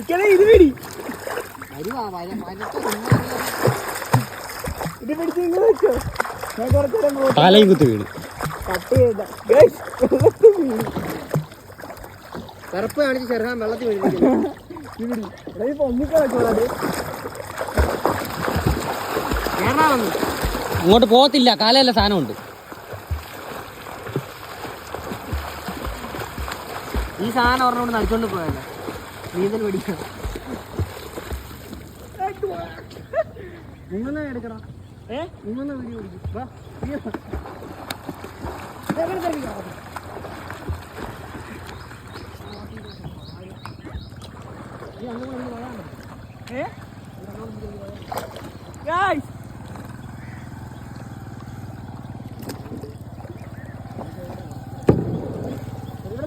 ഇക്കനെ ഇത് പിടി വരുവാ വല വലത്തെ ഇത് പിടിച്ച് ഇങ്ങനെ വെച്ചോ ഞാൻ കുറച്ചു നേരം തലയും കുത്തി വീണ്. കട്ട് ചെയ്ത കറുപ്പ് കാണിച്ച് ചെറുക്കാൻ വെള്ളത്തിൽ പൊങ്ങിക്കളച്ചോളത് വന്നു പോകത്തില്ല കാലല്ല സാധനമുണ്ട്. ഈ സാധനം ഒരെണ്ണം നടിച്ചോണ്ട് പോയല്ലോ നീന്തൽ പഠിക്കണം. നിങ്ങളെ എടുക്കണം ഏ? നിങ്ങളെ വീഡിയോ പിടിക്കും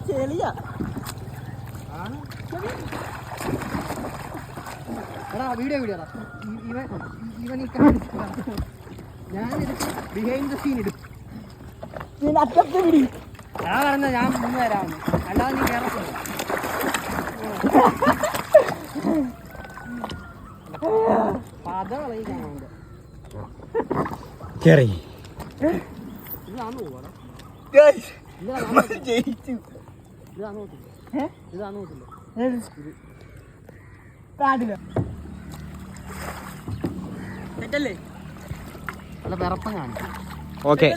ചെളിയാ. എടാ വീഡിയോ വീഡിയോ ഇവൻ ഇവൻ ഈ ഞാൻ ബിഹൈൻഡ് ദ സീൻ ഇടും. അറ്റത്ത് പിടി ഞാൻ പറഞ്ഞ ഞാൻ മുന്ന് തരാമെന്ന് അല്ലാതെ നീ കേരളത്തിൽ പത കളയിക്കാനുണ്ട് കേറി. ജയിച്ചു. ഓക്കെ.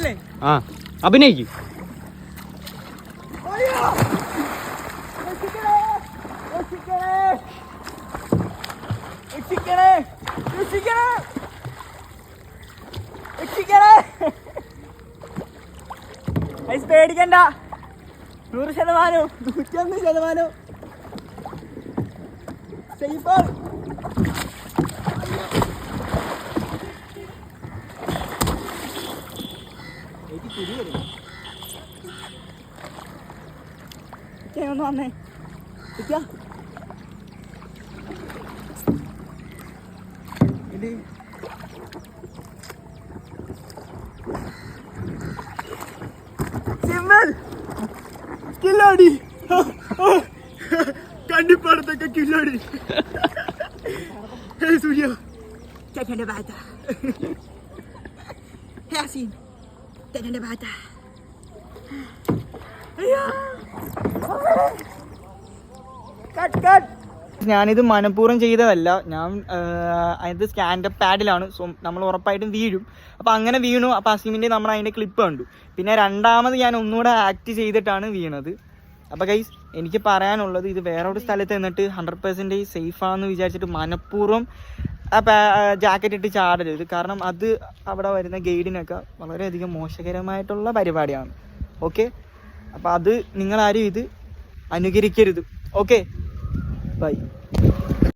ആ അഭിനയിക്കും. രക്ഷിക്കണേ! പേടിക്കണ്ട. നൂറ് ശതമാനവും നൂറ്റൊന്ന് ശതമാനവും സേഫാണ് എനിക്ക് ഒന്ന് വന്നേ. ഇക്ക. കില്ലാടി. കണ്ടിപ്പാടത്തൊക്കെ സൂര്യ. ചേട്ടന്റെ ബാറ്റ യാസീൻ ചേട്ടന്റെ ബാറ്റ അയ്യോ. ഞാനിത് മനഃപൂർവം ചെയ്തതല്ല. ഞാൻ അത് സ്റ്റാൻഡപ്പ് പാഡിലാണ്. സോ നമ്മൾ ഉറപ്പായിട്ടും വീഴും. അപ്പോൾ അങ്ങനെ വീണു. അപ്പോൾ അസീമിന്റെ നമ്മൾ അതിന്റെ ക്ലിപ്പ് കണ്ടു. പിന്നെ രണ്ടാമത് ഞാൻ ഒന്നുകൂടെ ആക്ട് ചെയ്തിട്ടാണ് വീണത്. അപ്പോൾ ഗൈസ് എനിക്ക് പറയാനുള്ളത് ഇത് വേറെ ഒരു സ്ഥലത്ത് നിന്നിട്ട് ഹൺഡ്രഡ് പെർസെന്റേജ് സേഫാണെന്ന് വിചാരിച്ചിട്ട് മനഃപൂർവം ജാക്കറ്റ് ഇട്ട് ചാടരുത്. കാരണം അത് അവിടെ വരുന്ന ഗൈഡിനൊക്കെ വളരെയധികം മോശകരമായിട്ടുള്ള പരിപാടിയാണ്. ഓക്കെ അപ്പോൾ അത് നിങ്ങളാരും ഇത് അനുകരിക്കരുത്. Okay bye